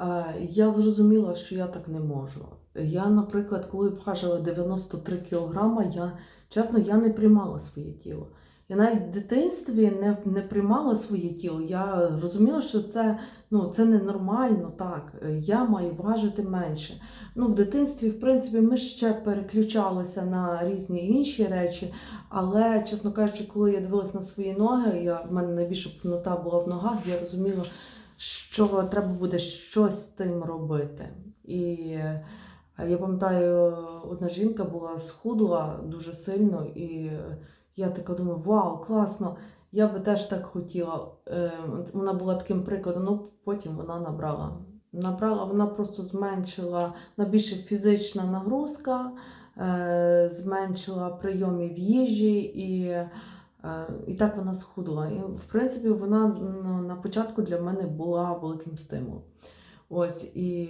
Е, Я зрозуміла, що я так не можу. Я, наприклад, коли важила 93 кілограма, я чесно я не приймала своє тіло. Я навіть в дитинстві не, не приймала своє тіло. Я розуміла, що це, ну, це ненормально, так. Я маю важити менше. Ну, в дитинстві, в принципі, ми ще переключалися на різні інші речі. Але, чесно кажучи, коли я дивилась на свої ноги, я, в мене найбільша повнота була в ногах, я розуміла, що треба буде щось з тим робити. І е, я пам'ятаю, одна жінка була схудла дуже сильно, і я така думаю, вау, класно! Я би теж так хотіла. Е, Вона була таким прикладом, ну потім вона набрала. Набрала, вона просто зменшила на більше фізична нагрузка, е, зменшила прийомів їжі і. Е, І так вона схудла. І, в принципі, вона на початку для мене була великим стимулом. Ось і.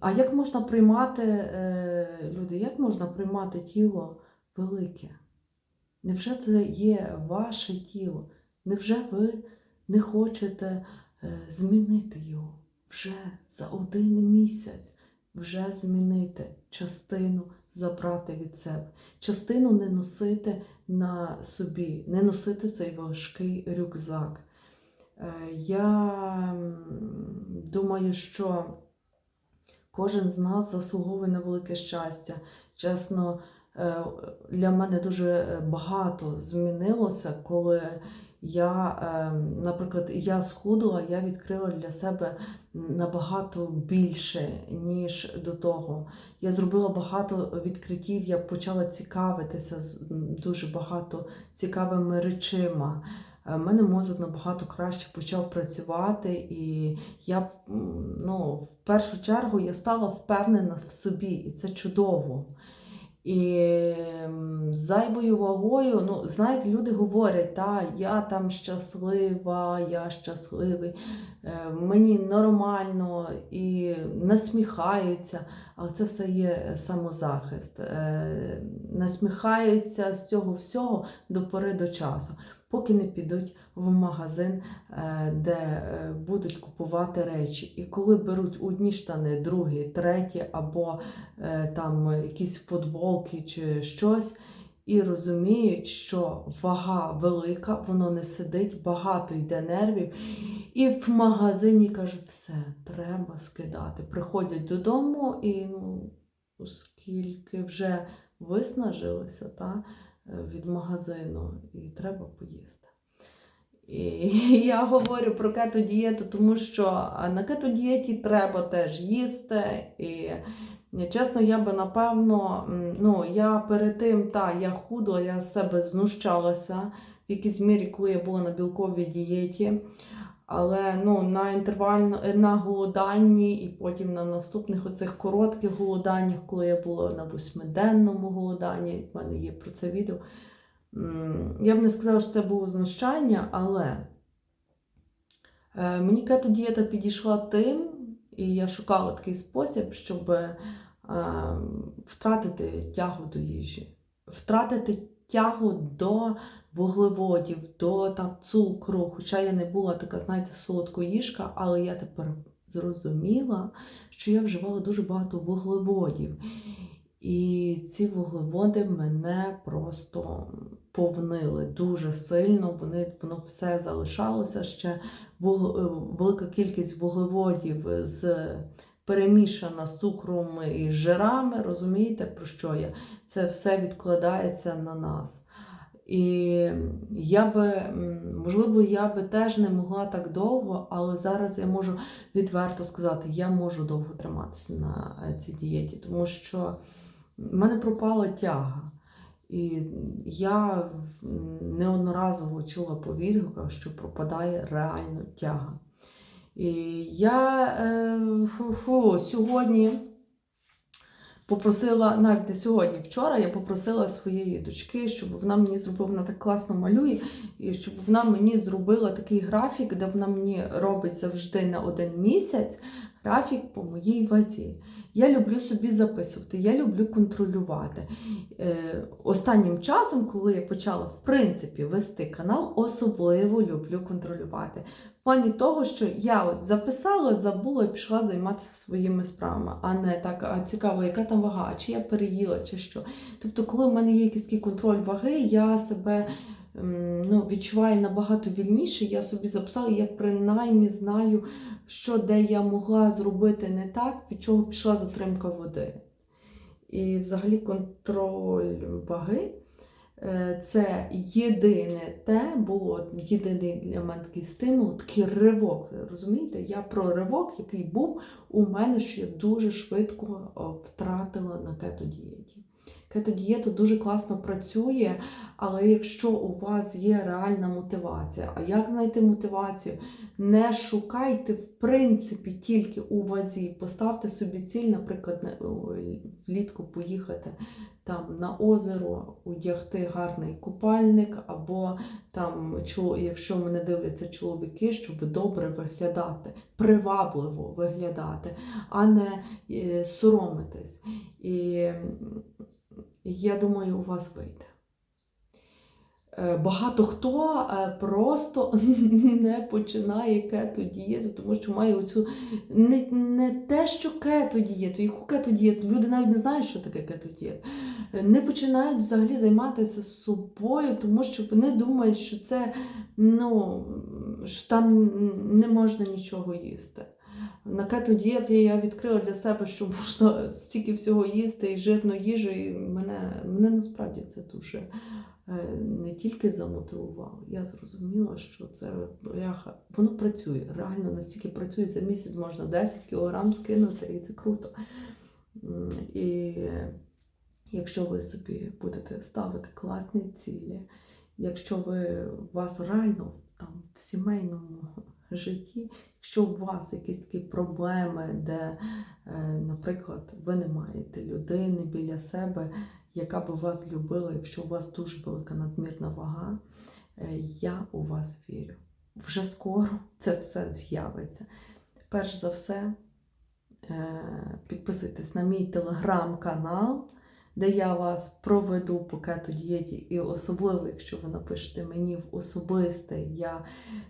А як можна приймати, е, люди, як можна приймати тіло велике? Невже це є ваше тіло? Невже ви не хочете е, змінити його вже за один місяць? Вже змінити частину забрати від себе, частину не носити на собі, не носити цей важкий рюкзак. Е, Я думаю, що кожен з нас заслуговує на велике щастя. Чесно, е, для мене дуже багато змінилося, коли я, е, наприклад, я схудла, я відкрила для себе набагато більше, ніж до того. Я зробила багато відкриттів, я почала цікавитися дуже багато цікавими речима. У мене мозок набагато краще почав працювати, і я ну, в першу чергу я стала впевнена в собі, і це чудово. І зайвою вагою, ну, знаєте, люди говорять, та, я там щаслива, я щасливий, е, мені нормально і насміхаються, але це все є самозахист. Е, Насміхаються з цього всього до пори до часу, поки не підуть в магазин, е, де е, будуть купувати речі. І коли беруть одні штани, другі, треті, або е, там якісь футболки чи щось, і розуміють, що вага велика, воно не сидить, багато йде нервів. І в магазині кажуть, все, треба скидати. Приходять додому і ну, оскільки вже виснажилися та, е, від магазину, і треба поїсти. І я говорю про кетодієту, тому що на кетодієті треба теж їсти. І чесно, я би напевно, ну, я перед тим, та, я худо, я з себе знущалася в якійсь мірі, коли я була на білковій дієті. Але ну, на інтервально на голоданні і потім на наступних оцих коротких голоданнях, коли я була на восьмиденному голоданні, в мене є про це відео. Я б не сказала, що це було знущання, але е, мені кето-дієта підійшла тим, і я шукала такий спосіб, щоб е, втратити тягу до їжі, втратити тягу до вуглеводів, до там, цукру. Хоча я не була така, знаєте, солодкоїжка, але я тепер зрозуміла, що я вживала дуже багато вуглеводів. І ці вуглеводи мене просто повнили дуже сильно. Вони, воно все залишалося ще вуг, е, велика кількість вуглеводів з перемішана з цукром і жирами. Розумієте, про що я? Це все відкладається на нас. І я би, можливо, я би теж не могла так довго, але зараз я можу відверто сказати, я можу довго триматися на е, цій дієті, тому що в мене пропала тяга. І я неодноразово чула по відгуках, що пропадає реально тяга. Я е, фу-фу, сьогодні попросила, навіть не сьогодні, вчора я попросила своєї дочки, щоб вона мені зробила, вона так класно малює, і щоб вона мені зробила такий графік, де вона мені робить завжди на один місяць графік по моїй вазі. Я люблю собі записувати, я люблю контролювати. Е, останнім часом, коли я почала в принципі вести канал, особливо люблю контролювати. В плані того, що я от записала, забула і пішла займатися своїми справами, а не так, а цікаво, яка там вага, чи я переїла, чи що. Тобто, коли в мене є якийсь контроль ваги, я себе ну, відчуваю набагато вільніше. Я собі записала, я принаймні знаю, що де я могла зробити не так, від чого пішла затримка води. І взагалі контроль ваги. е, Це єдине те, було єдиний для мене такий стимул, такий ривок. Розумієте? Я про ривок, який був у мене, що я дуже швидко втратила на кетодієті. Кетодієта дуже класно працює, але якщо у вас є реальна мотивація, а як знайти мотивацію? Не шукайте в принципі тільки у вазі. Поставте собі ціль, наприклад, влітку поїхати там на озеро, одягти гарний купальник, або там, якщо мене дивляться чоловіки, щоб добре виглядати, привабливо виглядати, а не е, соромитись. І я думаю, у вас вийде. Е, Багато хто е, просто не починає кето дієту, тому що має оцю не, не те, що кето дієту, яку кето дієту. Люди навіть не знають, що таке кето дієта. Е, Не починають взагалі займатися собою, тому що вони думають, що це ну, що там не можна нічого їсти. На кето дієті я відкрила для себе, що можна стільки всього їсти і жирну їжу, і мене, мене насправді це дуже е, не тільки замотивувало. Я зрозуміла, що це бляха, воно працює. Реально настільки працює за місяць можна 10 кілограм скинути, і це круто. І якщо ви собі будете ставити класні цілі, якщо ви у вас реально там в сімейному житті, якщо у вас якісь такі проблеми, де, е, наприклад, ви не маєте людини біля себе, яка би вас любила, якщо у вас дуже велика надмірна вага, е, я у вас вірю. Вже скоро це все з'явиться. Перш за все, е, підписуйтесь на мій телеграм-канал, де я вас проведу по кето-дієті, і особливо, якщо ви напишете мені в особисте, я,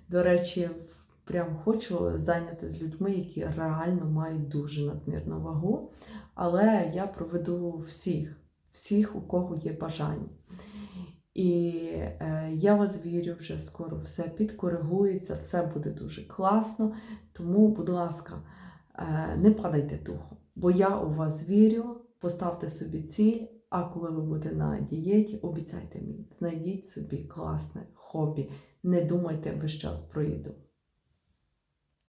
до речі, прям хочу зайняти з людьми, які реально мають дуже надмірну вагу. Але я проведу всіх, всіх, у кого є бажання. І е, я вас вірю, вже скоро все підкоригується, все буде дуже класно. Тому, будь ласка, е, не падайте духом, бо я у вас вірю, поставте собі ціль, а коли ви будете на дієті, обіцяйте мені, знайдіть собі класне хобі. Не думайте весь час про їду.